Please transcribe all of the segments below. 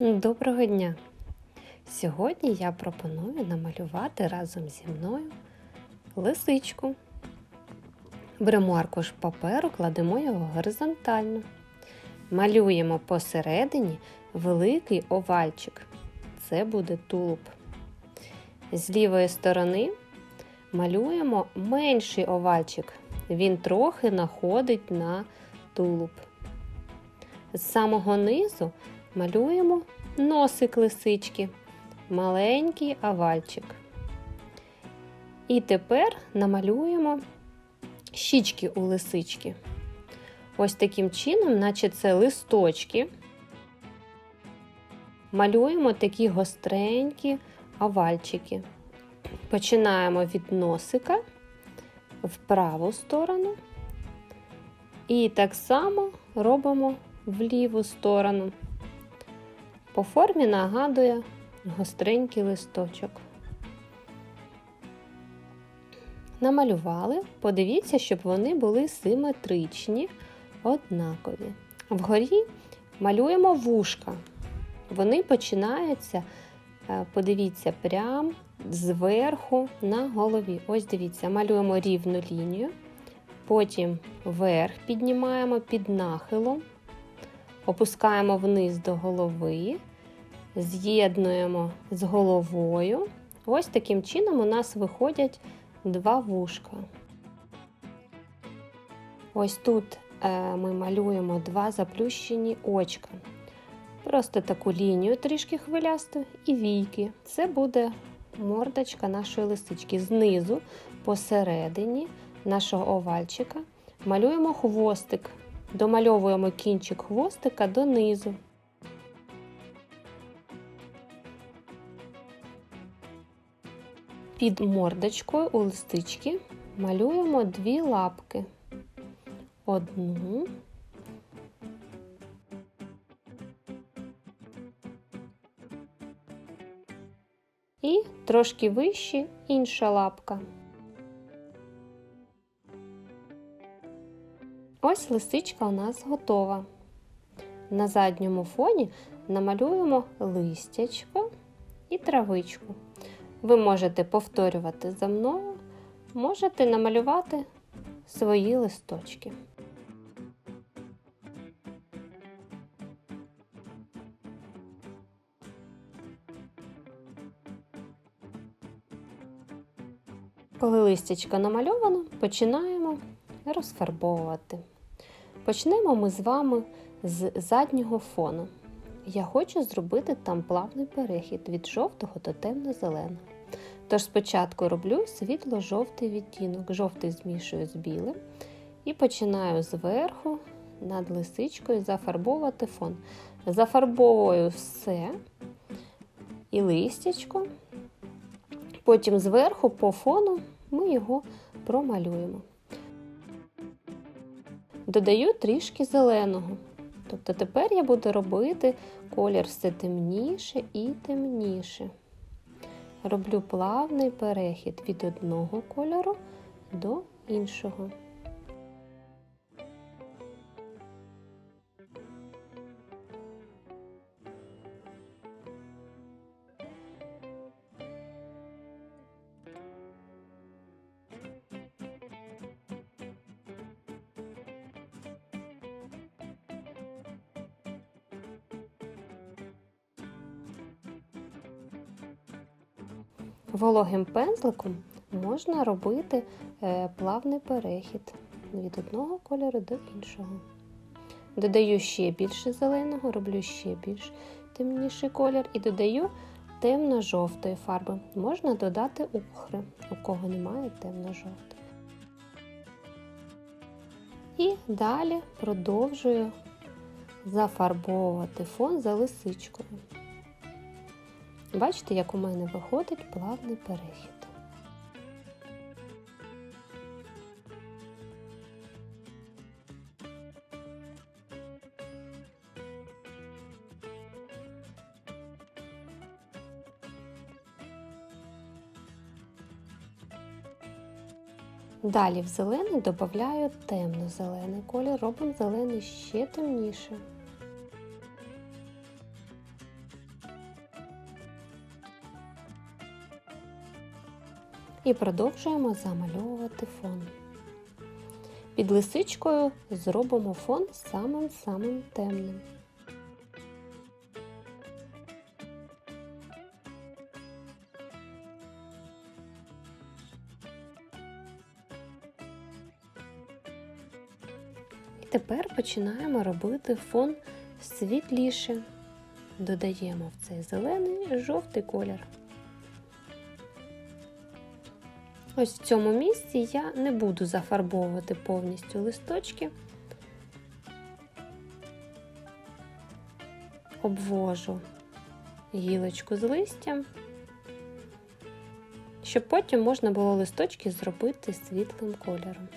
Доброго дня! Сьогодні я пропоную намалювати разом зі мною лисичку. Беремо аркуш паперу, кладемо його горизонтально. Малюємо посередині великий овальчик. Це буде тулуб. З лівої сторони малюємо менший овальчик. Він трохи находить на тулуб. З самого низу малюємо носик лисички, маленький овальчик. І тепер намалюємо щічки у лисички. Ось таким чином, наче це листочки. Малюємо такі гостренькі овальчики. Починаємо від носика в праву сторону. І так само робимо в ліву сторону. По формі нагадує гостренький листочок. Намалювали, подивіться, щоб вони були симетричні, однакові. Вгорі малюємо вушка. Вони починаються, е, подивіться, прямо зверху на голові. Ось дивіться, малюємо рівну лінію, потім вверх піднімаємо під нахилом, опускаємо вниз до голови, з'єднуємо з головою. Ось таким чином у нас виходять два вушка. Ось тут е, ми малюємо два заплющені очка. Просто таку лінію трішки хвилясту і війки. Це буде мордочка нашої лисички. Знизу, посередині нашого овальчика, малюємо хвостик. Домальовуємо кінчик хвостика донизу. Під мордочкою у листички малюємо дві лапки. Одну. І трошки вище інша лапка. Ось лисичка у нас готова. На задньому фоні намалюємо листячко і травичку. Ви можете повторювати за мною, можете намалювати свої листочки. Коли листячко намальовано, починаємо розфарбовувати. Почнемо ми з вами з заднього фону. Я хочу зробити там плавний перехід від жовтого до темно-зеленого. Тож спочатку роблю світло-жовтий відтінок, жовтий змішую з білим і починаю зверху над лисичкою зафарбовувати фон. Зафарбовую все і листячко. Потім зверху по фону ми його промалюємо. Додаю трішки зеленого. Тобто тепер я буду робити колір все темніше і темніше. Роблю плавний перехід від одного кольору до іншого. Вологим пензликом можна робити е, плавний перехід від одного кольору до іншого. Додаю ще більше зеленого, роблю ще більш темніший колір і додаю темно-жовтої фарби. Можна додати охри, у кого немає темно-жовтої. І далі продовжую зафарбовувати фон за лисичкою. Бачите, як у мене виходить плавний перехід. Далі в зелений додаю темно-зелений колір, робимо зелений ще темніше. І продовжуємо замальовувати фон. Під лисичкою зробимо фон самим-самим темним. І тепер починаємо робити фон світліше. Додаємо в цей зелений жовтий колір. Ось в цьому місці я не буду зафарбовувати повністю листочки, обвожу гілочку з листям, щоб потім можна було листочки зробити світлим кольором.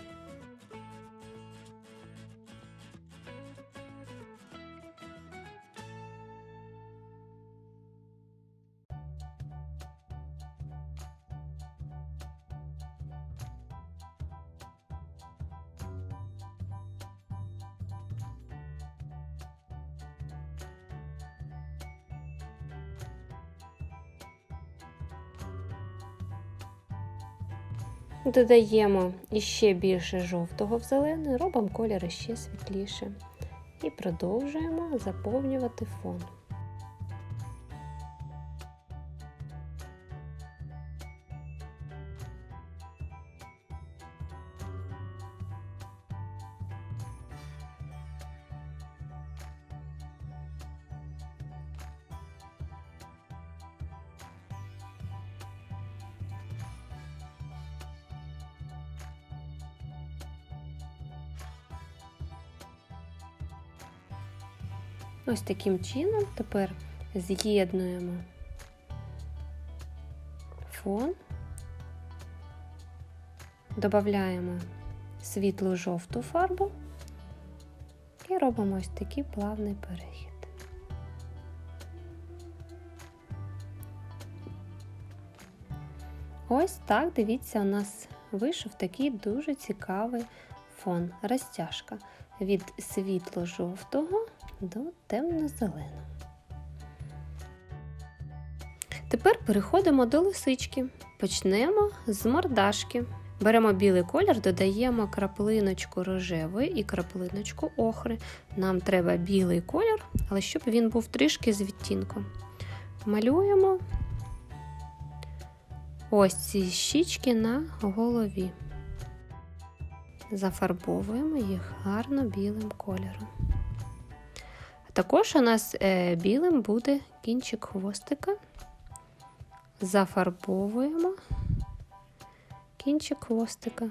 Додаємо іще більше жовтого в зелений, робимо колір ще світліше. І продовжуємо заповнювати фон. Ось таким чином тепер з'єднуємо фон, додаємо світлу жовту фарбу і робимо ось такий плавний перехід. Ось так, дивіться, у нас вийшов такий дуже цікавий фон, розтяжка від світло-жовтого до темно-зеленого. Тепер переходимо до лисички. Почнемо з мордашки. Беремо білий колір, додаємо краплиночку рожевої і краплиночку охри. Нам треба білий колір, але щоб він був трішки з відтінком. Малюємо ось ці щічки на голові. Зафарбовуємо їх гарно білим кольором. Також у нас е, білим буде кінчик хвостика. Зафарбовуємо кінчик хвостика.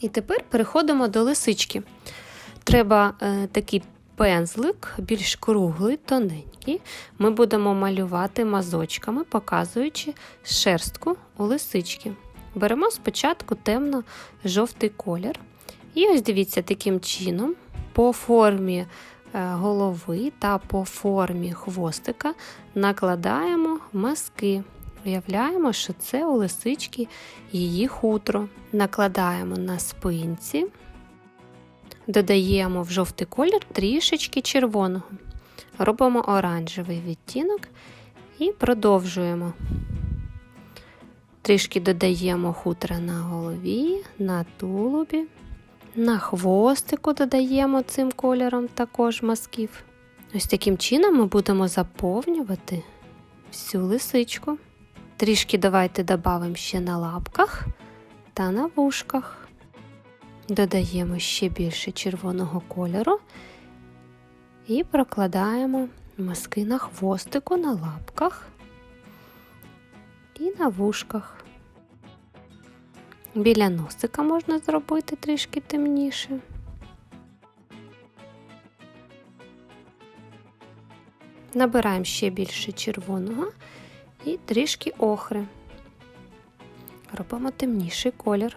І тепер переходимо до лисички. Треба е, такий пензлик, більш круглий, тоненький. Ми будемо малювати мазочками, показуючи шерстку у лисички. Беремо спочатку темно-жовтий колір. І ось дивіться, таким чином, по формі голови та по формі хвостика накладаємо маски. Уявляємо, що це у лисички її хутро. Накладаємо на спинці, додаємо в жовтий колір трішечки червоного. Робимо оранжевий відтінок і продовжуємо. Трішки додаємо хутра на голові, на тулубі. На хвостику додаємо цим кольором також мазків. Ось таким чином ми будемо заповнювати всю лисичку. Трішки давайте додамо ще на лапках та на вушках. Додаємо ще більше червоного кольору і прокладаємо мазки на хвостику, на лапках і на вушках. Біля носика можна зробити трішки темніше. Набираємо ще більше червоного і трішки охри. Робимо темніший колір.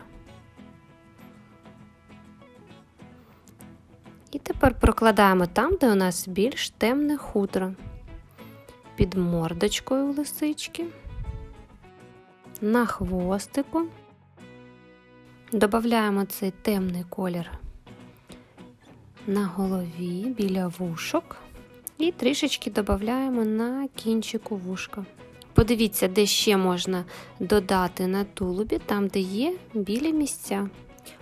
І тепер прокладаємо там, де у нас більш темне хутро. Під мордочкою лисички, на хвостику. Додаємо цей темний колір на голові біля вушок і трішечки додаємо на кінчику вушка. Подивіться, де ще можна додати на тулубі, там, де є білі місця.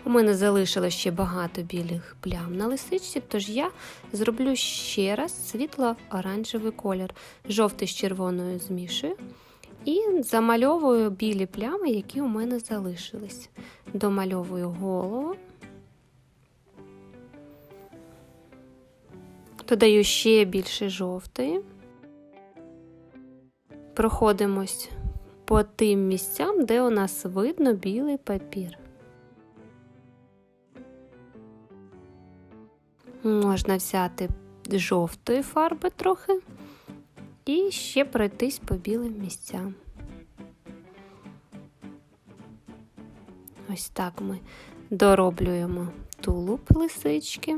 У мене залишилось ще багато білих плям на лисичці, тож я зроблю ще раз світло-оранжевий колір. Жовтий з червоною змішую і замальовую білі плями, які у мене залишились. Домальовую голову. Додаю ще більше жовтої. Проходимось по тим місцям, де у нас видно білий папір. Можна взяти жовтої фарби трохи і ще пройтись по білим місцям. Ось так ми дороблюємо тулуб лисички.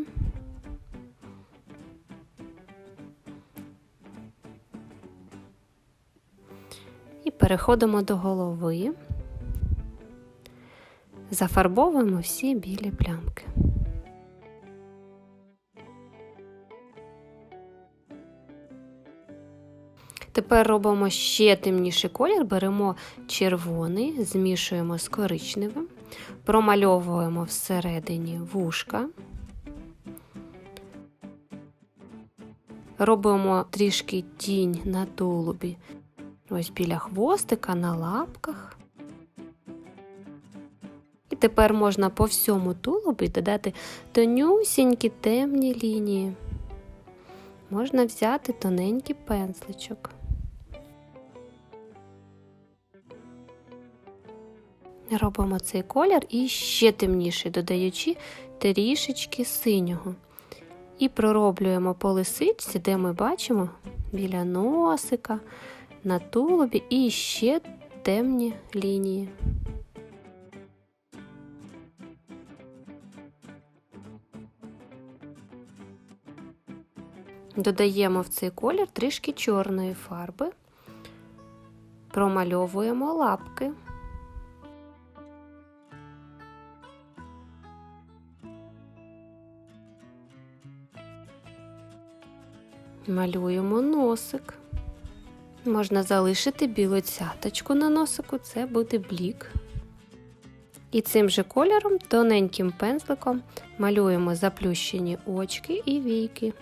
І переходимо до голови, зафарбовуємо всі білі плямки. Тепер робимо ще темніший колір, беремо червоний, змішуємо з коричневим, промальовуємо всередині вушка, робимо трішки тінь на тулубі, ось біля хвостика, на лапках. І тепер можна по всьому тулубі додати тонюсінькі темні лінії. Можна взяти тоненький пензличок. Робимо цей колір і ще темніший, додаючи трішечки синього. І пророблюємо по лисичці, де ми бачимо біля носика, на тулубі і ще темні лінії. Додаємо в цей колір трішки чорної фарби, промальовуємо лапки. Малюємо носик. Можна залишити білу цяточку на носику, це буде блік. І цим же кольором, тоненьким пензликом малюємо заплющені очки і війки.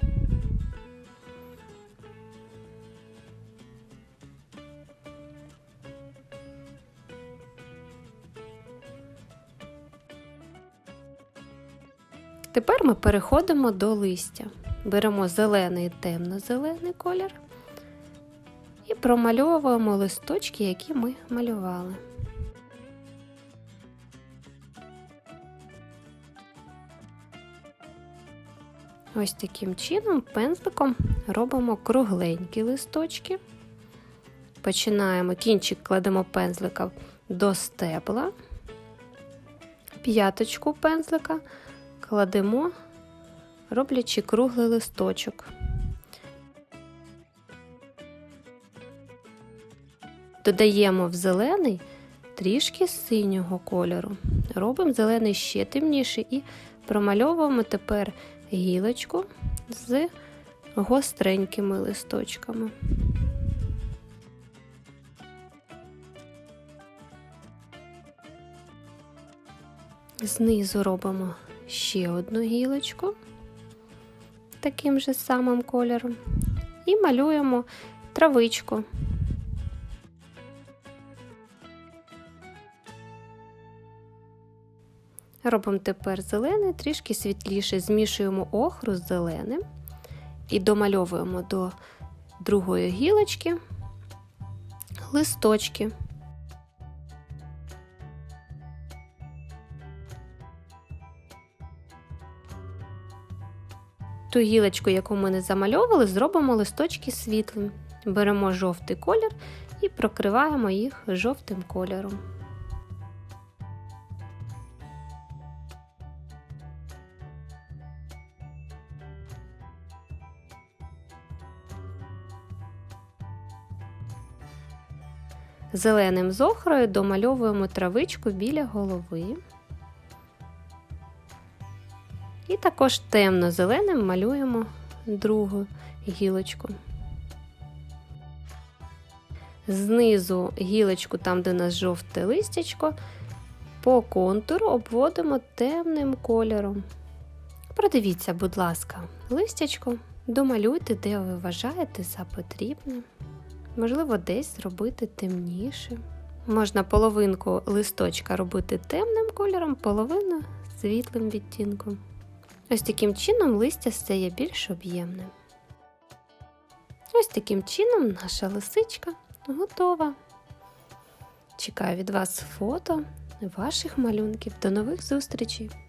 Тепер ми переходимо до листя. Беремо зелений темно-зелений колір і промальовуємо листочки, які ми малювали. Ось таким чином пензликом робимо кругленькі листочки. Починаємо кінчик кладемо пензлика до стебла, п'яточку пензлика кладемо, роблячи круглий листочок. Додаємо в зелений трішки синього кольору. Робимо зелений ще темніший і промальовуємо тепер гілочку з гостренькими листочками. Знизу робимо ще одну гілочку таким же самим кольором і малюємо травичку. Робимо тепер зелений, трішки світліше, змішуємо охру з зеленим і домальовуємо до другої гілочки листочки. Ту гілочку, яку ми не замальовували, зробимо листочки світлим. Беремо жовтий колір і прокриваємо їх жовтим кольором. Зеленим з охрою домальовуємо травичку біля голови. І також темно-зеленим малюємо другу гілочку. Знизу гілочку, там, де у нас жовте листячко, по контуру обводимо темним кольором. Продивіться, будь ласка, листячко, домалюйте, де ви вважаєте за потрібне. Можливо, десь зробити темніше. Можна половинку листочка робити темним кольором, половину світлим відтінком. Ось таким чином листя стає більш об'ємним. Ось таким чином наша лисичка готова. Чекаю від вас фото ваших малюнків. До нових зустрічей!